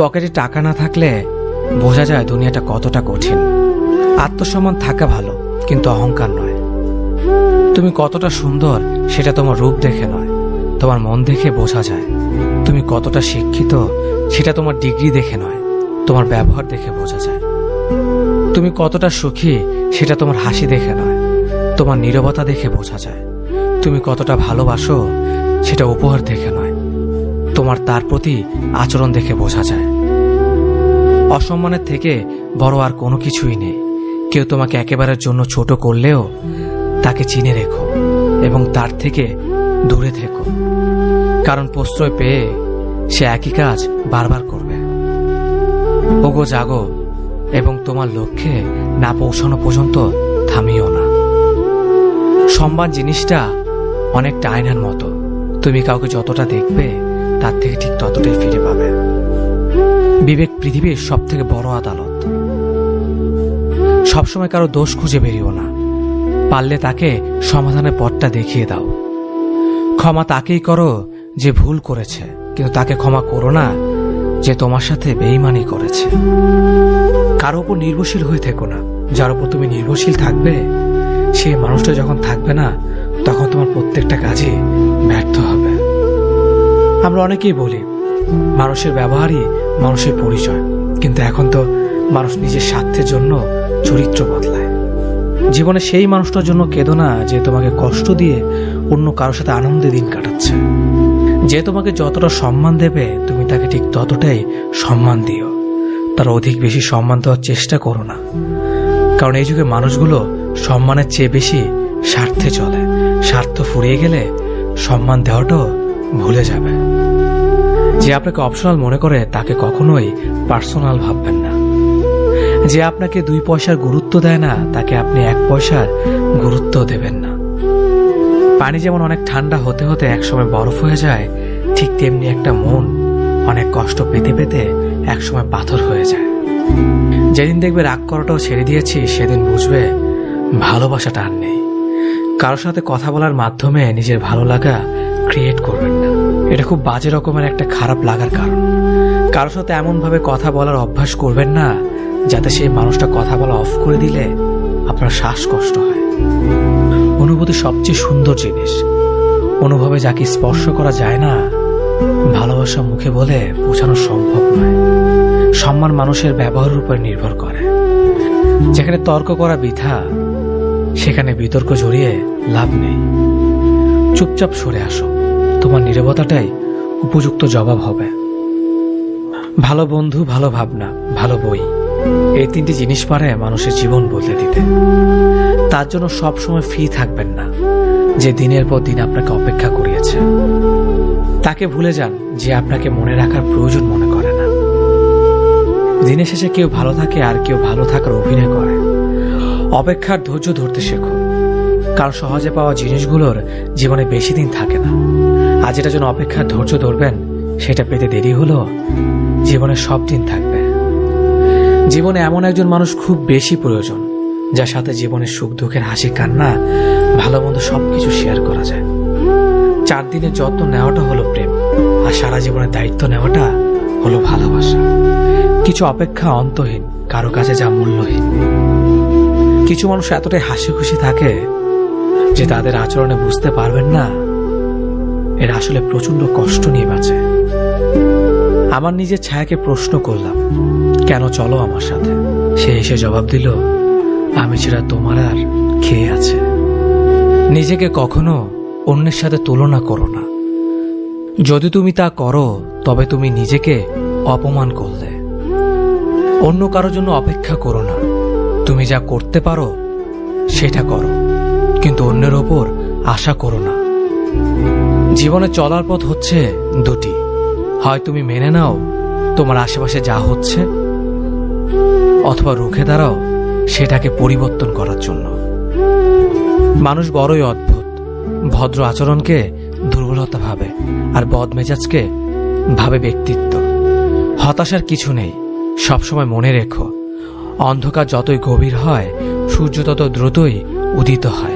পকেটে টাকা না থাকলে বোঝা যায় দুনিয়াটা কতটা কঠিন। আত্মসম্মান থাকা ভালো, কিন্তু অহংকার নয়। তুমি কতটা সুন্দর, সেটা তোমার রূপ দেখে নয়। তোমার মন দেখে বোঝা যায়। তুমি কতটা শিক্ষিত, সেটা তোমার ডিগ্রি দেখে নয়। তোমার ব্যবহার দেখে বোঝা যায়। তুমি কতটা সুখী, সেটা তোমার হাসি দেখে নয়। তোমার নীরবতা দেখে বোঝা যায়। তুমি কতটা ভালোবাসো, সেটা উপহার দেখে নয়। তোমার তার প্রতি আচরণ দেখে বোঝা যায়। অসম্মানের থেকে বড় আর কোনো কিছুই নেই। কেউ তোমাকে একেবারের জন্য ছোট করলেও তাকে চিনে রেখো এবং তার থেকে দূরে থেকো। কারণ প্রশ্রয় পেয়ে সে একই কাজ বারবার করবে। ওগো, জাগো এবং তোমার লক্ষ্যে না পৌঁছানো পর্যন্ত থামিও না। সম্মান জিনিসটা অনেকটা আয়নার মতো। তুমি কাউকে যতটা দেখবে তার থেকে ঠিক ততটাই ফিরে পাবে। বিবেক পৃথিবীর সব থেকে বড় আদালত। সবসময় কারও দোষ খুঁজে বেরিও না। পারলে তাকে সমাধানের পথটা দেখিয়ে দাও। ক্ষমা তাকেই করো যে ভুল করেছে, কিন্তু তাকে ক্ষমা করো না যে তোমার সাথে বেইমানি করেছে। কারও উপর নির্ভরশীল হয়ে থেকো না। যার উপর তুমি নির্ভরশীল থাকবে সেই মানুষটা যখন থাকবে না, তখন তোমার প্রত্যেকটা কাজে ব্যর্থ হবে। আমরা অনেকেই বলি, মানুষের ব্যবহারই মানুষের পরিচয়। কিন্তু এখন তো মানুষ নিজের স্বার্থের জন্য চরিত্র বদলায়। জীবনে সেই মানুষটার জন্য কেঁদো না যে তোমাকে কষ্ট দিয়ে অন্য কারোর সাথে আনন্দে দিন কাটাচ্ছে। যে তোমাকে যতটা সম্মান দেবে, তুমি তাকে ঠিক ততটাই সম্মান দিও। তার অধিক বেশি সম্মান দেওয়ার চেষ্টা করো না। কারণ এই যুগে মানুষগুলো সম্মানের চেয়ে বেশি স্বার্থে চলে। স্বার্থ ফুরিয়ে গেলে সম্মান দেওয়াটাও ভুলে যাবে। যে আপনাকে অপশনাল মনে করে, তাকে কখনোই পার্সোনাল ভাববেন না। যে আপনাকে দুই পয়সার গুরুত্ব দেয় না, তাকে আপনি এক পয়সার গুরুত্ব দেবেন না। পানি যেমন অনেক ঠান্ডা হতে হতে একসময় বরফ হয়ে যায়, ঠিক তেমনি একটা মন অনেক কষ্ট পেতে পেতে একসময় পাথর হয়ে যায়। যেদিন দেখবে রাগ করাটাও ছেড়ে দিয়েছি, সেদিন বুঝবে ভালোবাসাটা আর নেই। কারোর সাথে কথা বলার মাধ্যমে নিজের ভালো লাগা ক্রিয়েট করবেন না এটা খুব বাজে রকমের একটা খারাপ লাগার কারণ। কারোর সাথে এমনভাবে কথা বলার অভ্যাস করবেন না, যাতে সেই মানুষটা কথা বলা অফ করে দিলে আপনার শ্বাসকষ্ট হয়। অনুভূতি সবচেয়ে সুন্দর জিনিস। অনুভবে যাকে স্পর্শ করা যায় না, ভালোবাসা মুখে বলে বোঝানো সম্ভব নয়। সম্মান মানুষের ব্যবহারের উপর নির্ভর করে। যেখানে তর্ক করা বৃথা, সেখানে বিতর্ক জড়িয়ে লাভ নেই। চুপচাপ সরে আসো তোমার নীরবতাটাই উপযুক্ত জবাব হবে। ভালো বন্ধু, ভালো ভাবনা, ভালো বই, এই তিনটি জিনিস পারে মানুষের জীবন বদলে দিতে। তার জন্য সব সময় ফ্রি থাকবেন না, যে দিনের পর দিন আপনাকে অপেক্ষা করিয়েছে। তাকে ভুলে যান যে আপনাকে মনে রাখার প্রয়োজন মনে করে না। দিনের শেষে কেউ ভালো থাকে আর কেউ ভালো থাকার অভিনয় করে। অপেক্ষার ধৈর্য ধরতে শেখো। কারণ সহজে পাওয়া জিনিসগুলোর জীবনে বেশি দিন থাকে না। আজ যেটা জন্য অপেক্ষার ধৈর্য ধরবেন, সেটা পেতে দেরি হলো জীবনে সব দিন থাকবে। জীবনে এমন একজন মানুষ খুব বেশি প্রয়োজন, যার সাথে জীবনের সুখ, দুঃখের হাসি, কান্না ভালো মন্দ সবকিছু শেয়ার করা যায়। চার দিনের যত্ন নেওয়াটা হলো প্রেম, আর সারা জীবনের দায়িত্ব নেওয়াটা হলো ভালোবাসা। কিছু অপেক্ষা অন্তহীন, কারও কাছে যা মূল্যহীন। কিছু মানুষ এতটাই হাসি খুশি থাকে যে তাদের আচরণে বুঝতে পারবেন না, এরা আসলে প্রচণ্ড কষ্ট নিয়ে বাঁচে। আমার নিজের ছায়াকে প্রশ্ন করলাম, কেন চলো আমার সাথে? সে এসে জবাব দিল, আমি ছাড়া তোমার আর খেয়ে আছে? নিজেকে কখনো অন্যের সাথে তুলনা করো না। যদি তুমি তা করো, তবে তুমি নিজেকে অপমান করলে। অন্য কারোর জন্য অপেক্ষা করো না। তুমি যা করতে পারো, সেটা করো। আশা করো না। জীবনে চলার পথ হচ্ছে দুটি। হয় তুমি মেনে নাও তোমার আশেপাশে যা হচ্ছে, অথবা রুখে দাঁড়াও সেটাকে পরিবর্তন করার জন্য। মানুষ বড়ই অদ্ভুত। ভদ্র আচরণকে দুর্বলতা ভাবে আর বদমেজাজকে ভাবে ব্যক্তিত্ব। হতাশার কিছু নেই। সবসময় মনে রেখো, অন্ধকার যতই গভীর হয়, সূর্য তত দ্রুতই উদিত হয়।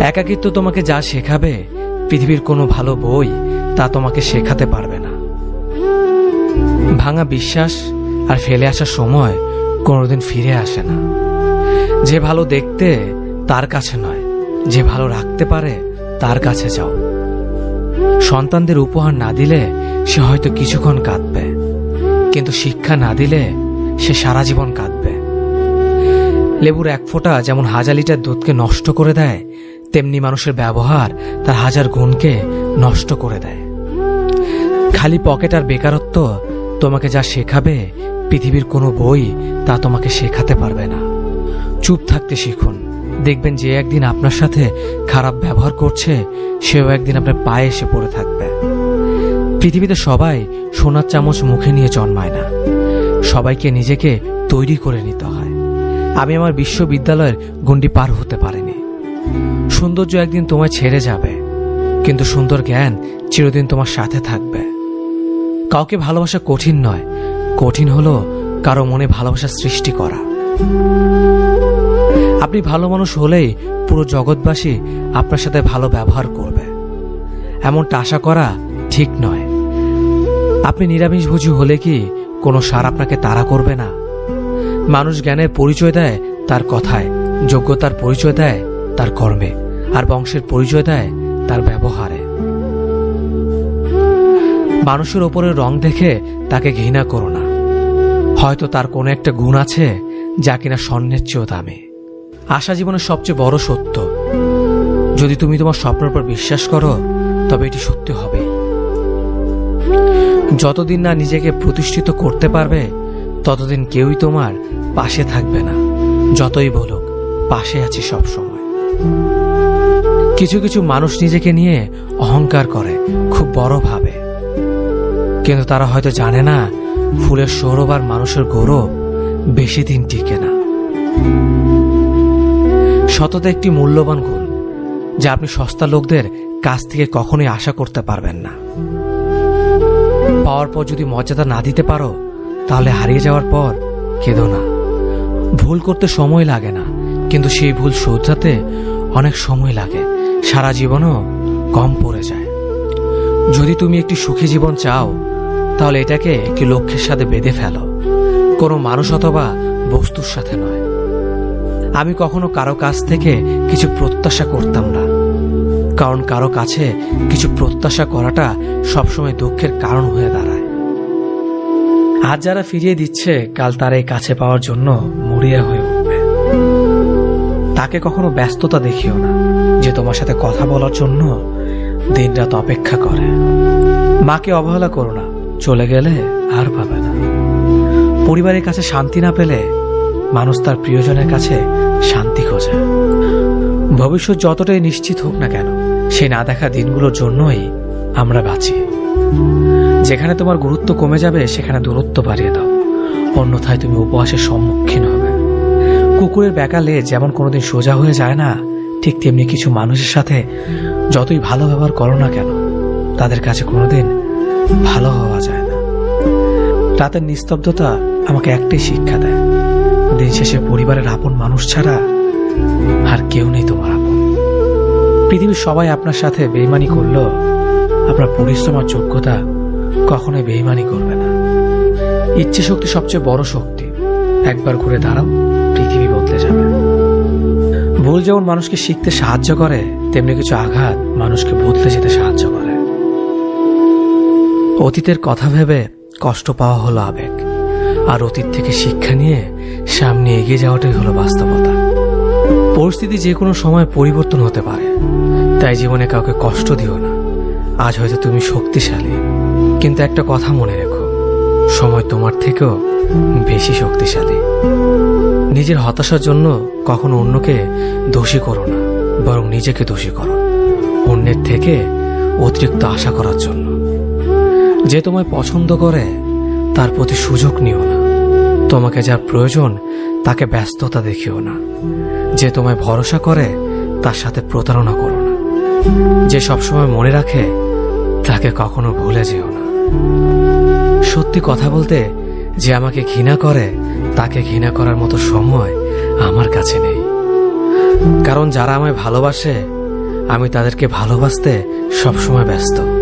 একাকিত্ব তোমাকে যা শেখাবে, পৃথিবীর কোনো ভালো বই তা তোমাকে শেখাতে পারবে না। ভাঙা বিশ্বাস আর ফেলে আসার সময় কোনোদিন ফিরে আসে না। যে ভালো দেখতে, তার কাছে নয়। যে ভালো রাখতে পারে, তার কাছে যাও। সন্তানদের উপহার না দিলে সে হয়তো কিছুক্ষণ কাঁদবে, কিন্তু শিক্ষা না দিলে সে সারা জীবন কাঁদবে। লেবুর এক ফোঁটা যেমন হাজার লিটার দুধকে নষ্ট করে দেয় তেমনি মানুষের ব্যবহার তার হাজার গুণকে নষ্ট করে দেয়। খালি পকেট আর বেকারত্ব তোমাকে যা শেখাবে, পৃথিবীর কোনো বই তা তোমাকে শেখাতে পারবে না। চুপ থাকতে শিখুন। দেখবেন যে একদিন আপনার সাথে খারাপ ব্যবহার করছে, সেও একদিন আপনার পায়ে এসে পড়ে থাকবে। পৃথিবীতে সবাই সোনার চামচ মুখে নিয়ে জন্মায় না। সবাইকে নিজেকে তৈরি করে নিতে হয়। আমি আমার বিশ্ববিদ্যালয়ের গণ্ডি পার হতে পারিনি। সৌন্দর্য একদিন তোমায় ছেড়ে যাবে, কিন্তু সুন্দর জ্ঞান চিরদিন তোমার সাথে থাকবে। কাউকে ভালোবাসা কঠিন নয়, কঠিন হলো কারও মনে ভালোবাসা সৃষ্টি করা। আপনি ভালো মানুষ হলেই পুরো জগৎবাসী আপনার সাথে ভালো ব্যবহার করবে। এমনটা আশা করা ঠিক নয়। আপনি নিরামিষভোজী হলে কি কোনো সার আপনাকে তাড়া করবে না? মানুষ জ্ঞানের পরিচয় দেয় তার কথায়, যোগ্যতার পরিচয় দেয় তার কর্মে। আর বংশের পরিচয় দেয় তার ব্যবহারে। মানুষের ওপরে রং দেখে তাকে ঘৃণা করো না। হয়তো তার কোনো একটা গুণ আছে যা কিনা স্বর্ণের চেয়েও দামি। আশা জীবনের সবচেয়ে বড় সত্য। যদি তুমি তোমার স্বপ্নের উপর বিশ্বাস করো, তবে এটি সত্যি হবে। যতদিন না নিজেকে প্রতিষ্ঠিত করতে পারবে, ততদিন কেউই তোমার পাশে থাকবে না। যতই বলুক, পাশে আছি সব সময় কিছু কিছু মানুষ নিজেকে নিয়ে অহংকার করে, খুব বড় ভাবে। কিন্তু তারা হয়তো জানে না, ফুলের সৌরভ আর মানুষের গৌরব বেশি দিন টিকে না। সততা একটি মূল্যবান গুণ, যা আপনি সস্তা লোকদের কাছ থেকে কখনোই আশা করতে পারবেন না। পাওয়ার পর যদি মর্যাদা না দিতে পারো, তাহলে হারিয়ে যাওয়ার পর কেঁদো না। ভুল করতে সময় লাগে না, কিন্তু সেই ভুল শোধরাতে অনেক সময় লাগে। সারা জীবনও কম পড়ে যায়। যদি তুমি একটি সুখী জীবন চাও, তাহলে এটাকে একটি লক্ষ্যের সাথে বেঁধে ফেলো। কোনো মানুষ অথবা বস্তুর সাথে নয়। আমি কখনো কারও কাছ থেকে কিছু প্রত্যাশা করতাম না। কারণ কারও কাছে কিছু প্রত্যাশা করাটা সবসময় দুঃখের কারণ হয়ে দাঁড়ায়। আজ যারা ফিরিয়ে দিচ্ছে, কাল তারা এই কাছে পাওয়ার জন্য মরিয়া হয়ে উঠবে। তাকে কখনো ব্যস্ততা দেখিও না, যে তোমার সাথে কথা বলার জন্য দিনরাত অপেক্ষা করে। মাকে অবহেলা করো না, চলে গেলে আর পাবে না। পরিবারের কাছে শান্তি না পেলে মানুষ তার প্রিয়জনের কাছে শান্তি খোঁজে। ভবিষ্যৎ যতটাই নিশ্চিত হোক না কেন, সে না দেখা দিনগুলোর জন্যই আমরা বাঁচি। যেখানে তোমার গুরুত্ব কমে যাবে, সেখানে দূরত্ব বাড়িয়ে দাও। অন্যথায় তুমি উপহাসের সম্মুখীন হবে কুকুরের ব্যাকালে যেমন কোনোদিন সোজা হয়ে যায় না, ঠিক তেমনি কিছু মানুষের সাথে যতই ভালো ব্যবহার করো না কেন, তাদের কাছে কোনোদিন ভালো হওয়া যায় না। রাতের নিস্তব্ধতা আমাকে একটাই শিক্ষা দেয়, দিন শেষে পরিবারের আপন মানুষ ছাড়া আর কেউ নেই তোমার আপন। পৃথিবীর সবাই আপনার সাথে বেইমানি করলেও আপনার পরিশ্রম আর যোগ্যতা কখনোই বেইমানি করবে না। ইচ্ছে শক্তি সবচেয়ে বড় শক্তি। একবার ঘুরে দাঁড়াও। পৃথিবী বদলে যাবে। ভুল যেমন মানুষকে শিখতে সাহায্য করে, তেমনি কিছু আঘাত মানুষকে বদলে যেতে সাহায্য করে। অতীতের কথা ভেবে কষ্ট পাওয়া হলো আবেগ। আর অতীত থেকে শিক্ষা নিয়ে সামনে এগিয়ে যাওয়াটাই হলো বাস্তবতা। পরিস্থিতি যে কোনো সময় পরিবর্তন হতে পারে। তাই জীবনে কাউকে কষ্ট দিও না। আজ হয়তো তুমি শক্তিশালী। কিন্তু একটা কথা মনে রেখো, সময় তোমার থেকেও বেশি শক্তিশালী। নিজের হতাশার জন্য কখনো অন্যকে দোষী করো না, বরং নিজেকে দোষী করো। অন্যের থেকে অতিরিক্ত আশা করার জন্য। যে তোমায় পছন্দ করে, তার প্রতি সুযোগ নিও না। তোমাকে যার প্রয়োজন, তাকে ব্যস্ততা দেখিও না। যে তোমায় ভরসা করে, তার সাথে প্রতারণা করো না। যে সবসময় মনে রাখে, তাকে কখনো ভুলে যেও না। সত্যি কথা বলতে যে আমাকে ঘৃণা করে, তাকে ঘৃণা করার মতো সময় আমার কাছে নেই। কারণ যারা আমায় ভালোবাসে, আমি তাদেরকে ভালোবাসতে সবসময় ব্যস্ত।